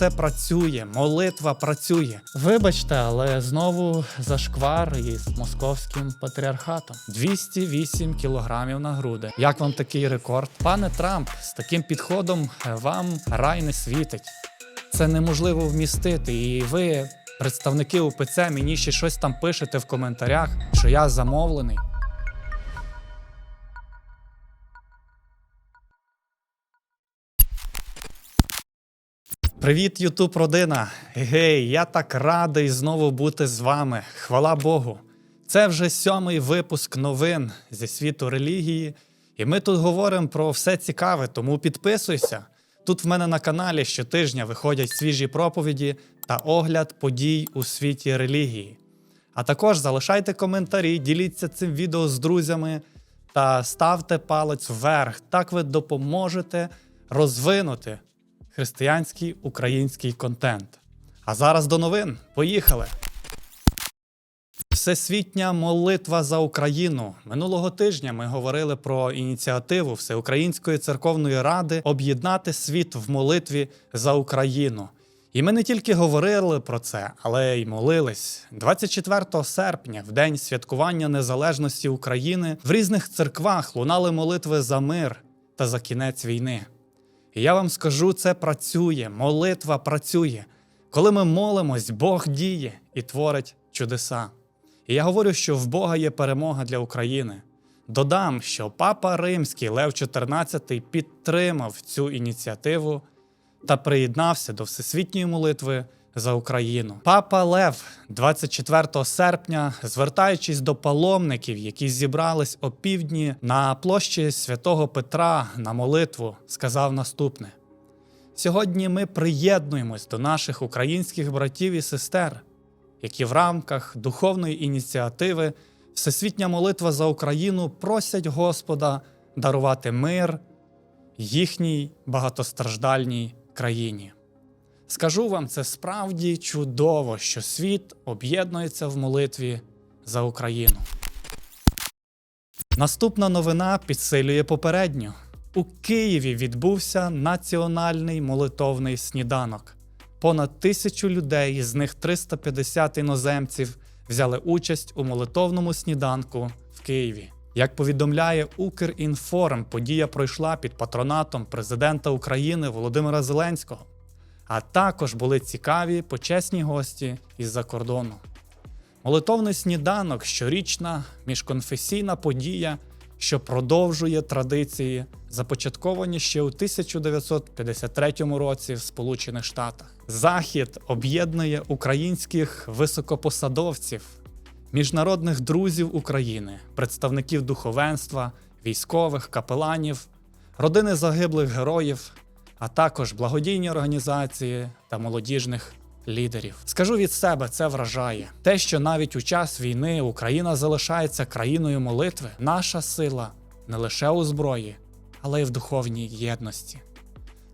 це працює, молитва працює. Вибачте, але знову зашквар із московським патріархатом. 208 кілограмів на груди. Як вам такий рекорд? Пане Трамп, з таким підходом е, вам рай не світить. Це неможливо вмістити, і ви, представники УПЦ, мені ще щось там пишете в коментарях, що я замовлений. Привіт, Ютуб родина! Гей, я так радий знову бути з вами. Хвала Богу! Це вже сьомий випуск новин зі світу релігії, і ми тут говоримо про все цікаве, тому підписуйся. Тут в мене на каналі щотижня виходять свіжі проповіді та огляд подій у світі релігії. А також залишайте коментарі, діліться цим відео з друзями та ставте палець вверх. Так ви допоможете розвинути християнський український контент. А зараз до новин. Поїхали! Всесвітня молитва за Україну. Минулого тижня ми говорили про ініціативу Всеукраїнської церковної ради об'єднати світ в молитві за Україну. І ми не тільки говорили про це, але й молились 24 серпня, в день святкування незалежності України, в різних церквах лунали молитви за мир та за кінець війни. Я вам скажу, це працює, молитва працює. Коли ми молимось, Бог діє і творить чудеса. І я говорю, що в Бога є перемога для України. Додам, що Папа Римський Лев XIV підтримав цю ініціативу та приєднався до всесвітньої молитви за Україну. Папа Лев 24 серпня, звертаючись до паломників, які зібрались опівдні на площі святого Петра на молитву, сказав наступне: Сьогодні ми приєднуємось до наших українських братів і сестер, які в рамках духовної ініціативи Всесвітня молитва за Україну просять Господа дарувати мир їхній багатостраждальній країні. Скажу вам, це справді чудово, що світ об'єднується в молитві за Україну. Наступна новина підсилює попередню. У Києві відбувся національний молитовний сніданок. Понад тисячу людей, з них 350 іноземців, взяли участь у молитовному сніданку в Києві. Як повідомляє Укрінформ, подія пройшла під патронатом президента України Володимира Зеленського. А також були цікаві почесні гості із-за кордону. Молитовний сніданок щорічна міжконфесійна подія, що продовжує традиції, започатковані ще у 1953 році в Сполучених Штатах. Захід об'єднує українських високопосадовців, міжнародних друзів України, представників духовенства, військових, капеланів, родини загиблих героїв, а також благодійні організації та молодіжних лідерів. Скажу від себе, це вражає. Те, що навіть у час війни Україна залишається країною молитви, наша сила не лише у зброї, але й в духовній єдності.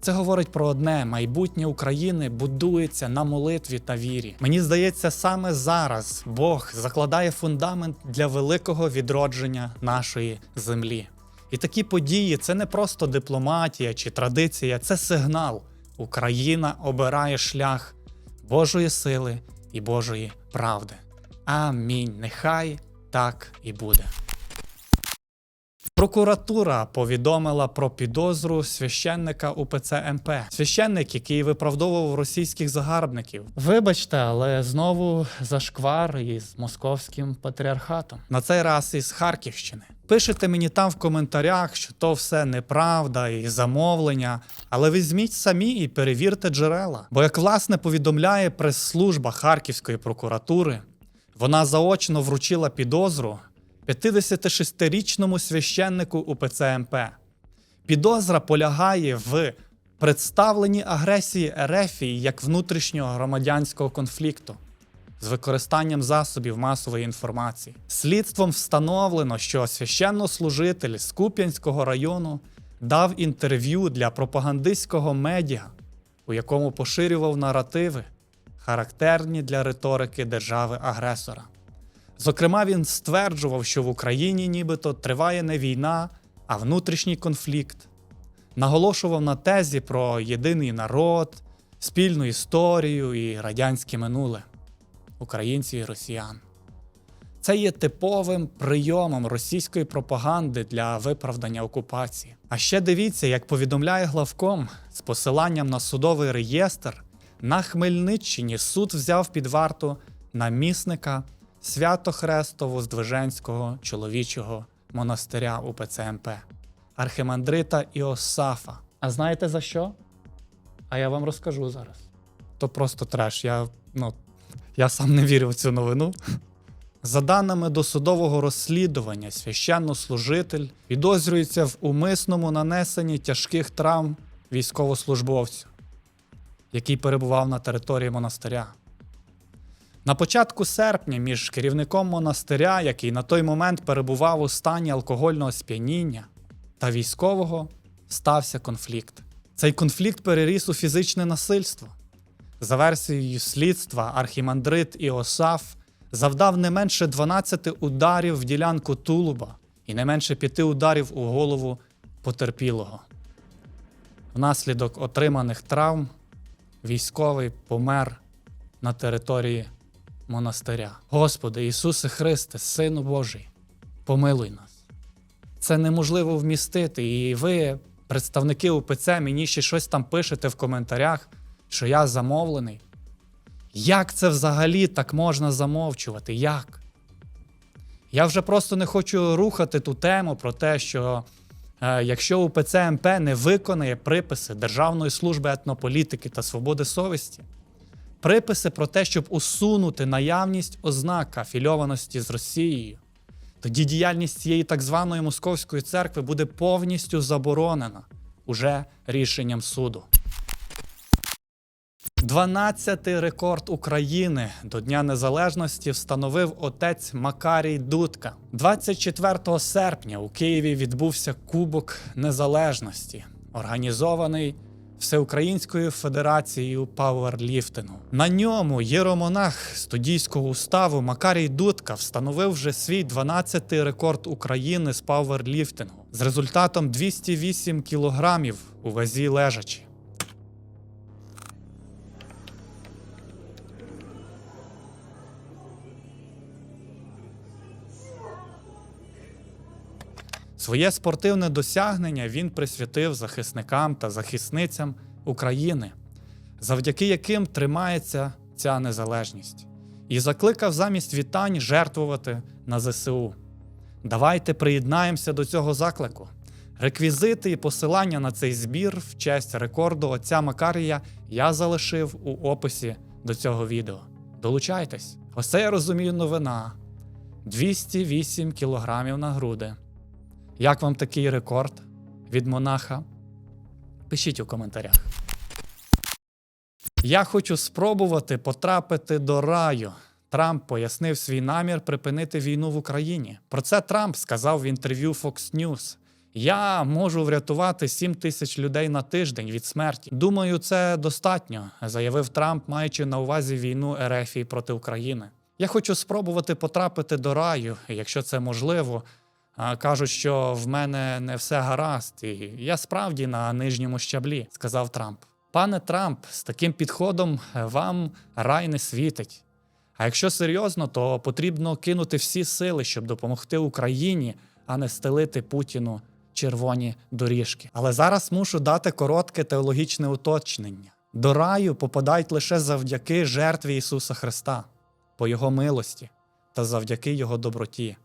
Це говорить про одне: майбутнє України будується на молитві та вірі. Мені здається, саме зараз Бог закладає фундамент для великого відродження нашої землі. І такі події це не просто дипломатія чи традиція, це сигнал. Україна обирає шлях Божої сили і Божої правди. Амінь. Нехай так і буде. Прокуратура повідомила про підозру священника УПЦ МП. Священник, який виправдовував російських загарбників. Вибачте, але знову зашквар із московським патріархатом. На цей раз із Харківщини. Пишете мені там в коментарях, що то все неправда і замовлення, але візьміть самі і перевірте джерела. Бо, як власне повідомляє прес-служба Харківської прокуратури, вона заочно вручила підозру 56-річному священнику УПЦ МП. Підозра полягає в представленні агресії Ерефії як внутрішнього громадянського конфлікту з використанням засобів масової інформації. Слідством встановлено, що священнослужитель з Куп'янського району дав інтерв'ю для пропагандистського медіа, у якому поширював наративи, характерні для риторики держави-агресора. Зокрема, він стверджував, що в Україні нібито триває не війна, а внутрішній конфлікт. Наголошував на тезі про єдиний народ, спільну історію і радянське минуле українців і росіян. Це є типовим прийомом російської пропаганди для виправдання окупації. А ще дивіться, як повідомляє главком з посиланням на судовий реєстр, на Хмельниччині суд взяв під варту намісника Свято-Хрестово-Здвиженського чоловічого монастиря УПЦ МП архимандрита Іосафа. А знаєте за що? А я вам розкажу зараз. То просто треш. Я, ну, я сам не вірив в цю новину. За даними досудового розслідування, священнослужитель підозрюється в умисному нанесенні тяжких травм військовослужбовцю, який перебував на території монастиря. На початку серпня між керівником монастиря, який на той момент перебував у стані алкогольного сп'яніння, та військового стався конфлікт. Цей конфлікт переріс у фізичне насильство. За версією слідства, архімандрит Іосаф завдав не менше 12 ударів в ділянку тулуба і не менше 5 ударів у голову потерпілого. Внаслідок отриманих травм військовий помер на території монастиря. Господи Ісусе Христе, Сину Божий, помилуй нас. Це неможливо вмістити, і ви, представники УПЦ, мені ще щось там пишете в коментарях, що я замовлений. Як це взагалі так можна замовчувати? Як? Я вже просто не хочу рухати ту тему про те, що е, якщо УПЦ МП не виконає приписи Державної служби етнополітики та свободи совісті, приписи про те, щоб усунути наявність ознак афільованості з Росією, тоді діяльність цієї так званої московської церкви буде повністю заборонена уже рішенням суду. 12-й рекорд України до Дня Незалежності встановив отець Макарій Дудка. 24 серпня у Києві відбувся Кубок Незалежності, організований Всеукраїнською федерацією пауерліфтингу. На ньому єромонах студійського уставу Макарій Дудка встановив вже свій 12-й рекорд України з пауерліфтингу з результатом 208 кілограмів у вазі лежачі. Своє спортивне досягнення він присвятив захисникам та захисницям України, завдяки яким тримається ця незалежність, і закликав замість вітань жертвувати на ЗСУ. Давайте приєднаємося до цього заклику. Реквізити і посилання на цей збір в честь рекорду отця Макарія я залишив у описі до цього відео. Долучайтесь! Ось це я розумію новина: 208 кілограмів на груди. Як вам такий рекорд від монаха? Пишіть у коментарях. Я хочу спробувати потрапити до раю. Трамп пояснив свій намір припинити війну в Україні. Про це Трамп сказав в інтерв'ю Fox News. Я можу врятувати 7 тисяч людей на тиждень від смерті. Думаю, це достатньо, заявив Трамп, маючи на увазі війну РФ проти України. Я хочу спробувати потрапити до раю, якщо це можливо. Кажуть, що в мене не все гаразд, і я справді на нижньому щаблі, сказав Трамп. Пане Трамп, з таким підходом е, вам рай не світить. А якщо серйозно, то потрібно кинути всі сили, щоб допомогти Україні, а не стелити Путіну червоні доріжки. Але зараз мушу дати коротке теологічне уточнення: до раю попадають лише завдяки жертві Ісуса Христа, по Його милості та завдяки Його доброті.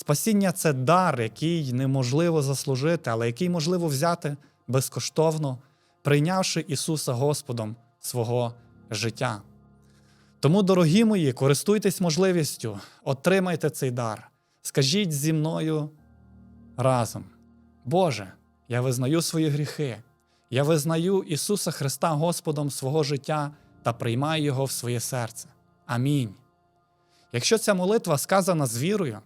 Спасіння це дар, який неможливо заслужити, але який можливо взяти безкоштовно, прийнявши Ісуса Господом свого життя. Тому, дорогі мої, користуйтесь можливістю, отримайте цей дар. Скажіть зі мною разом: Боже, я визнаю свої гріхи, я визнаю Ісуса Христа Господом свого життя та приймаю Його в своє серце. Амінь. Якщо ця молитва сказана з вірою,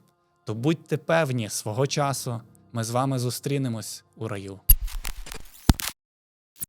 то будьте певні, свого часу ми з вами зустрінемось у раю.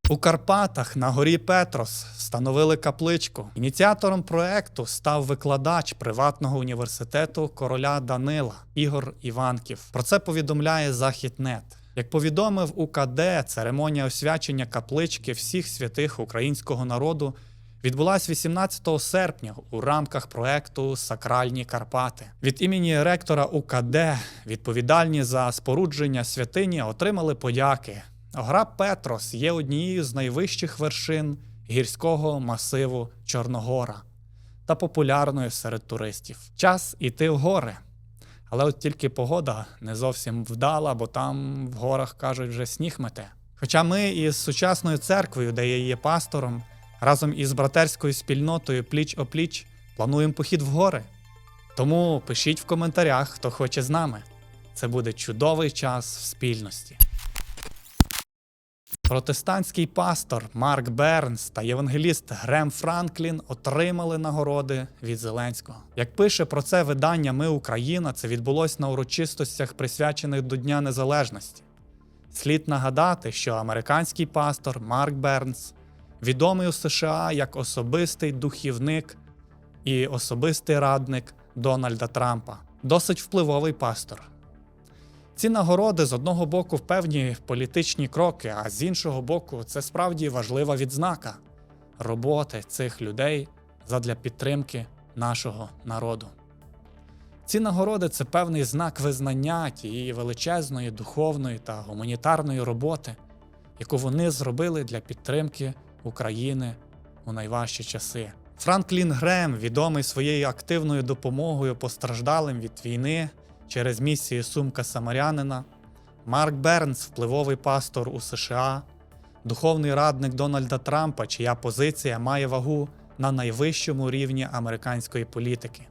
У Карпатах на горі Петрос встановили капличку. Ініціатором проекту став викладач приватного університету короля Данила Ігор Іванків. Про це повідомляє Західнет. Як повідомив УКД, церемонія освячення каплички всіх святих українського народу відбулась 18 серпня у рамках проекту Сакральні Карпати. Від імені ректора УКД відповідальні за спорудження святині отримали подяки. Гора Петрос є однією з найвищих вершин гірського масиву Чорногора та популярною серед туристів. Час іти в гори. Але от тільки погода не зовсім вдала, бо там в горах кажуть вже сніг мете. Хоча ми із сучасною церквою, де я є пастором, разом із братерською спільнотою пліч опліч плануємо похід в гори. Тому пишіть в коментарях, хто хоче з нами. Це буде чудовий час в спільності. Протестантський пастор Марк Бернс та євангеліст Грем Франклін отримали нагороди від Зеленського. Як пише про це видання Ми Україна, це відбулось на урочистостях, присвячених до Дня Незалежності. Слід нагадати, що американський пастор Марк Бернс відомий у США як особистий духівник і особистий радник Дональда Трампа, досить впливовий пастор. Ці нагороди з одного боку певні політичні кроки, а з іншого боку, це справді важлива відзнака роботи цих людей задля підтримки нашого народу. Ці нагороди це певний знак визнання тієї величезної духовної та гуманітарної роботи, яку вони зробили для підтримки України у найважчі часи. Франклін Грем, відомий своєю активною допомогою постраждалим від війни через місії Сумка Самарянина, Марк Бернс, впливовий пастор у США, духовний радник Дональда Трампа, чия позиція має вагу на найвищому рівні американської політики.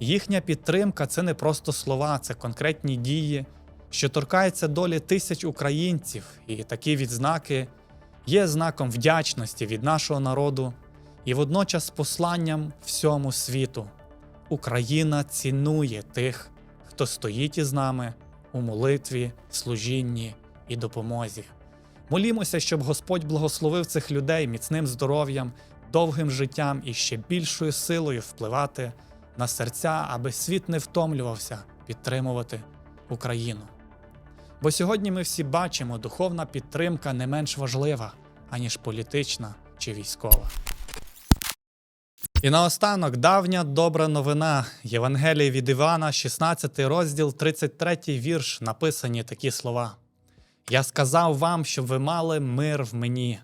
Їхня підтримка це не просто слова, це конкретні дії, що торкаються долі тисяч українців, і такі відзнаки є знаком вдячності від нашого народу і водночас посланням всьому світу. Україна цінує тих, хто стоїть із нами у молитві, служінні і допомозі. Молімося, щоб Господь благословив цих людей міцним здоров'ям, довгим життям і ще більшою силою впливати на серця, аби світ не втомлювався підтримувати Україну. Бо сьогодні ми всі бачимо, духовна підтримка не менш важлива, аніж політична чи військова. І наостанок давня добра новина. Євангелії від Івана, 16 розділ, 33 вірш, написані такі слова. Я сказав вам, щоб ви мали мир в мені.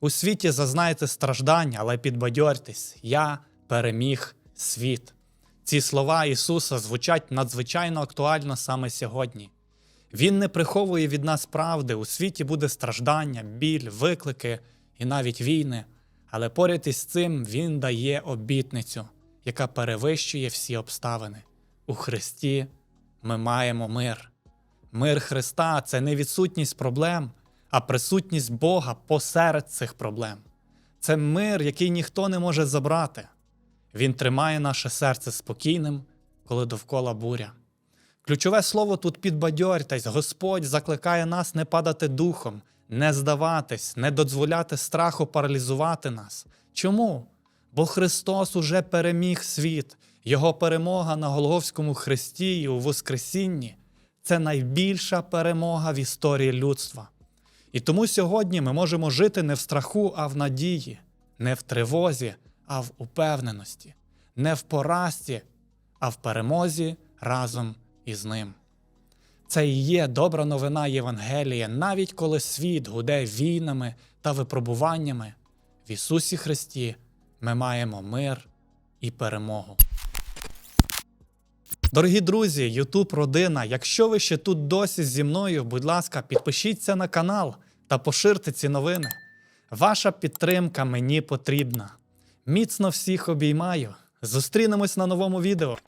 У світі зазнаєте страждань, але підбадьортесь, я переміг світ. Ці слова Ісуса звучать надзвичайно актуально саме сьогодні. Він не приховує від нас правди. У світі буде страждання, біль, виклики і навіть війни. Але поряд із цим Він дає обітницю, яка перевищує всі обставини. У Христі ми маємо мир. Мир Христа це не відсутність проблем, а присутність Бога посеред цих проблем. Це мир, який ніхто не може забрати. Він тримає наше серце спокійним, коли довкола буря. Ключове слово тут підбадьортесь. Господь закликає нас не падати духом, не здаватись, не дозволяти страху паралізувати нас. Чому? Бо Христос уже переміг світ, Його перемога на Голговському хресті і у Воскресінні це найбільша перемога в історії людства. І тому сьогодні ми можемо жити не в страху, а в надії, не в тривозі, а в упевненості, не в поразці, а в перемозі разом із ним. Це і є добра новина Євангелія, навіть коли світ гуде війнами та випробуваннями. В Ісусі Христі ми маємо мир і перемогу. Дорогі друзі, Ютуб родина. Якщо ви ще тут досі зі мною, будь ласка, підпишіться на канал та поширте ці новини. Ваша підтримка мені потрібна. Міцно всіх обіймаю. Зустрінемось на новому відео.